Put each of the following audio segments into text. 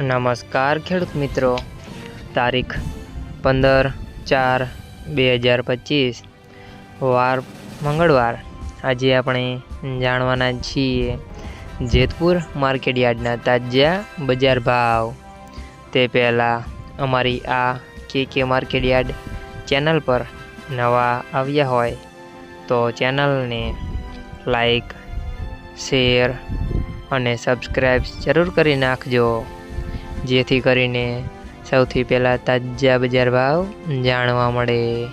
નમસ્કાર, ખેડૂત મિત્રો. તારીખ પંદર ચાર બે હજાર પચીસ. વાર, મંગળવાર. આજે આપણે જાણવાના છીએ જેતપુર માર્કેટ યાર્ડના તાજા બજાર ભાવ. તે પહેલાં અમારી આ કે કે માર્કેટ યાર્ડ ચેનલ પર નવા આવ્યા હોય તો ચેનલને લાઈક, શેર અને સબસ્ક્રાઈબ જરૂર કરી નાખજો. જેથી કરીને સૌથી પહેલાં તાજા બજાર ભાવ જાણવા મળે.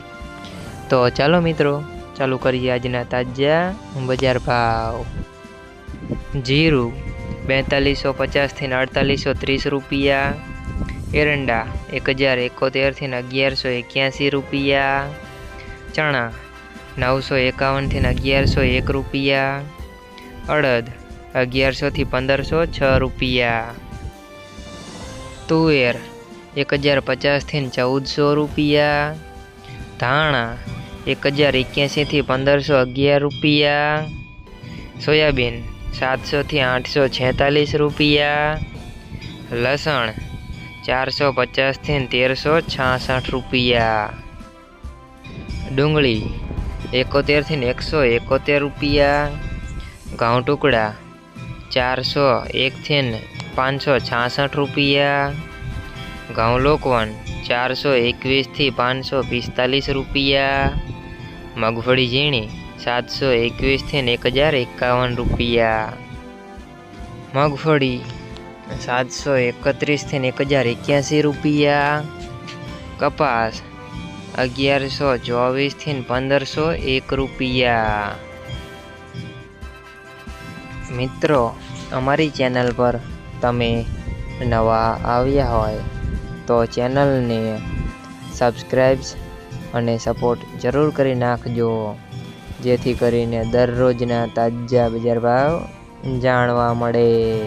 તો ચાલો મિત્રો, ચાલુ કરીએ આજના તાજા બજાર ભાવ. જીરું બેતાલીસો પચાસથી અડતાલીસો ત્રીસ રૂપિયા. એરંડા એક હજાર એકોતેરથી અગિયારસો એક્યાસી રૂપિયા. ચણા નવસો એકાવનથી અગિયારસો એક રૂપિયા. અડદ અગિયારસોથી પંદરસો છ રૂપિયા. તુવેર, એક હજાર પચાસથી ચૌદસો રૂપિયા. ધાણા, એક હજાર એક્યાસીથી પંદરસો અગિયાર રૂપિયા. સોયાબીન સાતસોથી આઠસો છેતાલીસ રૂપિયા. લસણ, ચારસો પચાસથી તેરસો છાસઠ રૂપિયા. ડુંગળી એકોતેરથી એકસો એકોતેર રૂપિયા. ઘઉં ટુકડા, ચારસો એકથી પાંચસો છાસઠ રૂપિયા. ઘઉં લોકવન ચારસો એકવીસથી પાંચસો પિસ્તાલીસ રૂપિયા. મગફળી ઝીણી સાતસો એકવીસથી એક હજાર એકાવન રૂપિયા. મગફળી સાતસો એકત્રીસથી એક હજાર એક્યાસી રૂપિયા. કપાસ અગિયારસો ચોવીસથી પંદરસો એક રૂપિયા. મિત્રો, અમારી ચેનલ પર તમે નવા આવ્યા હોય તો ચેનલને સબસ્ક્રાઈબ્સ અને સપોર્ટ જરૂર કરી નાખજો. જેથી કરીને દરરોજના તાજા બજાર ભાવ જાણવા મળે.